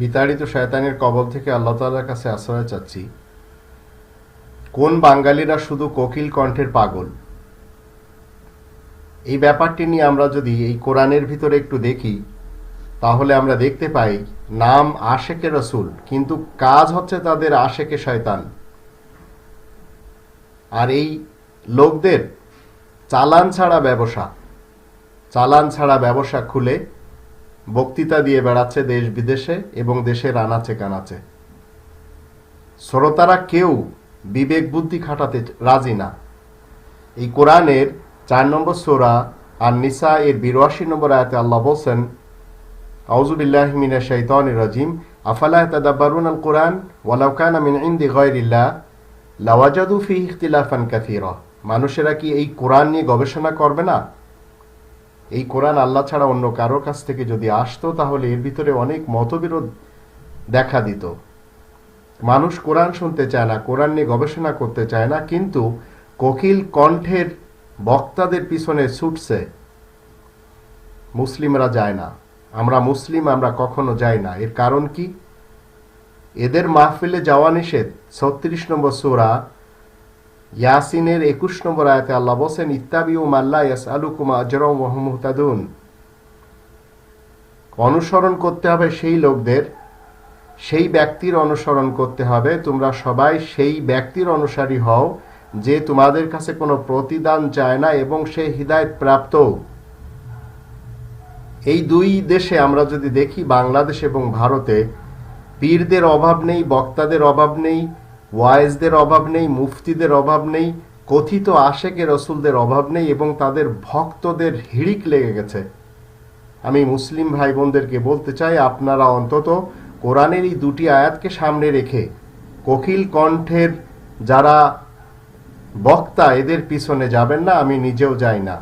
বিতাড়িত শয়তানের কবল থেকে আল্লাহ তাআলার কাছে আশ্রয় চাচ্ছি। কোন বাঙালিরা শুধু কোকিল কণ্ঠের পাগল? এই ব্যাপারটি নিয়ে আমরা যদি এই কোরআনের ভিতরে একটু দেখি, তাহলে আমরা দেখতে পাই, নাম আশেকে রসুল, কিন্তু কাজ হচ্ছে তাদের আশেকে শয়তান। আর এই লোকদের চালান ছাড়া ব্যবসা, চালান ছাড়া ব্যবসা খুলে বক্তৃতা দিয়ে বেড়াচ্ছে দেশ বিদেশে এবং দেশের আনাচে কানাচে। শ্রোতারা কেউ বিবেক বুদ্ধি খাটাতে রাজি না। এই কোরআনের চার নম্বর সোরা আর নিসা এর বিরাশি নম্বর আয়াতে আল্লাহ বলছেন আউজুবিল্লাহ মিনা শৈতান রাজিম। আফালা তাদাব্বারুন আল কোরআন ওয়ালাউ কানা মিন ইনদি গায়রিল্লাহ? লাওয়াজাদু ফি ইখতিলাফান কাসীরা মানুষেরা কি এই কোরআন নিয়ে গবেষণা করবে না? এই কোরআন আল্লাহ ছাড়া অন্য কারোর কাছ থেকে যদি আসতো, তাহলে এর ভিতরে অনেক মতবিরোধ দেখা দিত। মানুষ কোরআন শুনতে চায় না, কোরআন নিয়ে গবেষণা করতে চায় না, কিন্তু কোকিল কণ্ঠের বক্তাদের পিছনে ছুটছে, মুসলিমরা যায় না। আমরা মুসলিম, আমরা কখনো যাই না। এর কারণ কি? এদের মাহফিলে যাওয়া নিষেধ। ছত্রিশ নম্বর সোরা ইয়াসিনের একুশ নম্বর আয়াতে আল্লাহ বসেন ইত্তাবিউ মাল্লা ইয়াস আলুকুমা আজরম মুহতাদুন। অনুসরণ করতে হবে সেই লোকদের, সেই ব্যক্তির অনুসরণ করতে হবে। তোমরা সবাই সেই ব্যক্তির অনুসারী হও যে তোমাদের কাছে কোনো প্রতিদান চায় না এবং সে হৃদায়ত প্রাপ্ত। এই দুই দেশে আমরা যদি দেখি, বাংলাদেশ এবং ভারতে, পীরদের অভাব নেই, বক্তাদের অভাব নেই ওয়াইজদের অভাব নেই, মুফতিদের অভাব নেই, কথিত আশেকে রসুলদের অভাব নেই এবং তাদের ভক্তদের হিড়িক লেগে গেছে। আমি মুসলিম ভাই বোনদেরকে বলতে চাই, আপনারা অন্তত কোরআনের এই দুটি আয়াতকে সামনে রেখে কোকিল কণ্ঠের যারা বক্তা, এদের পিছনে যাবেন না, আমি নিজেও যাই না।